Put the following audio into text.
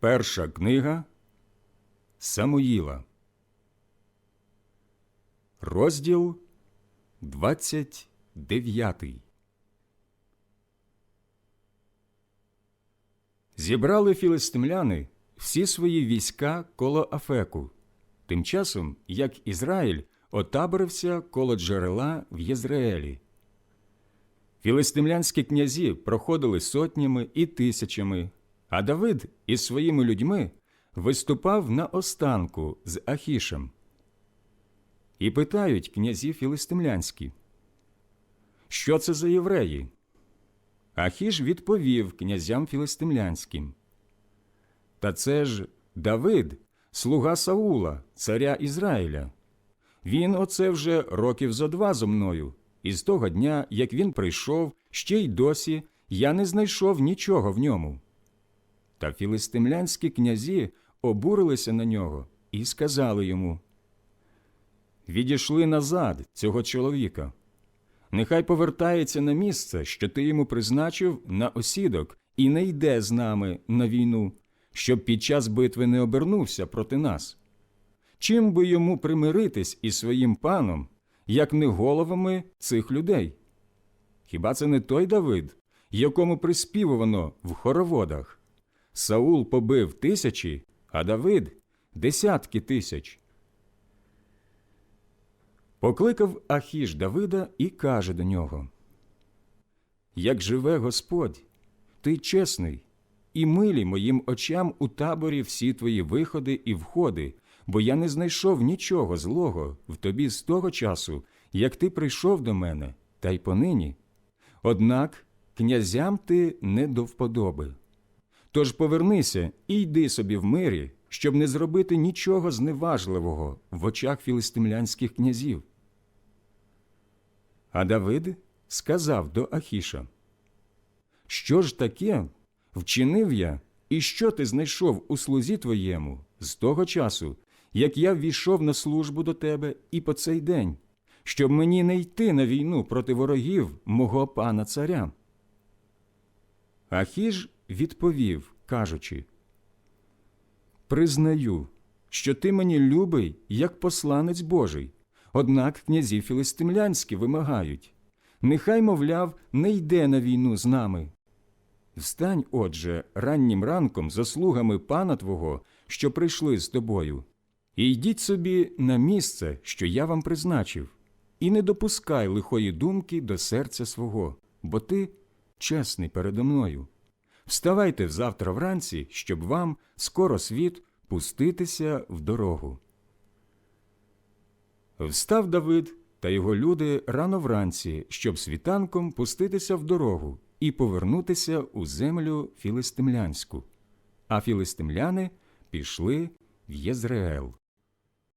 Перша книга Самуїла, розділ 29. Зібрали філистимляни всі свої війська коло Афеку, тим часом як Ізраїль отаборився коло джерела в Єзраїлі. Філистимлянські князі проходили сотнями і тисячами, а Давид із своїми людьми виступав на останку з Ахішем. І питають князі філистимлянські, що це за євреї? Ахіш відповів князям філистимлянським. Та це ж Давид, слуга Саула, царя Ізраїля. Він оце вже років зо два зо мною, і з того дня, як він прийшов, ще й досі я не знайшов нічого в ньому. Та філистимлянські князі обурилися на нього і сказали йому Відійшли назад цього чоловіка. Нехай повертається на місце, що ти йому призначив на осідок, і не йде з нами на війну, щоб під час битви не обернувся проти нас. Чим би йому примиритись із своїм паном, як не головами цих людей? Хіба це не той Давид, якому приспівувано в хороводах? Саул побив тисячі, а Давид десятки тисяч. Покликав Ахіш Давида і каже до нього: Як живе Господь, ти чесний, і милі моїм очам у таборі всі твої виходи і входи, бо я не знайшов нічого злого в тобі з того часу, як ти прийшов до мене, та й понині. Однак князям ти не до вподоби. Тож повернися і йди собі в мирі, щоб не зробити нічого зневажливого в очах філистимлянських князів. А Давид сказав до Ахіша, Що ж таке вчинив я, і що ти знайшов у слузі твоєму з того часу, як я ввійшов на службу до тебе і по цей день, щоб мені не йти на війну проти ворогів мого пана царя? Ахіж відповів, кажучи, Признаю, що ти мені любий, як посланець Божий. Однак князі філистимлянські вимагають нехай, мовляв, не йде на війну з нами. Встань, отже, раннім ранком за слугами пана твого, що прийшли з тобою, і йдіть собі на місце, що я вам призначив, і не допускай лихої думки до серця свого, бо ти чесний передо мною. Вставайте взавтра вранці, щоб вам скоро світ пуститися в дорогу. Встав Давид та його люди рано вранці, щоб світанком пуститися в дорогу і повернутися у землю філистимлянську. А філистимляни пішли в Єзреел.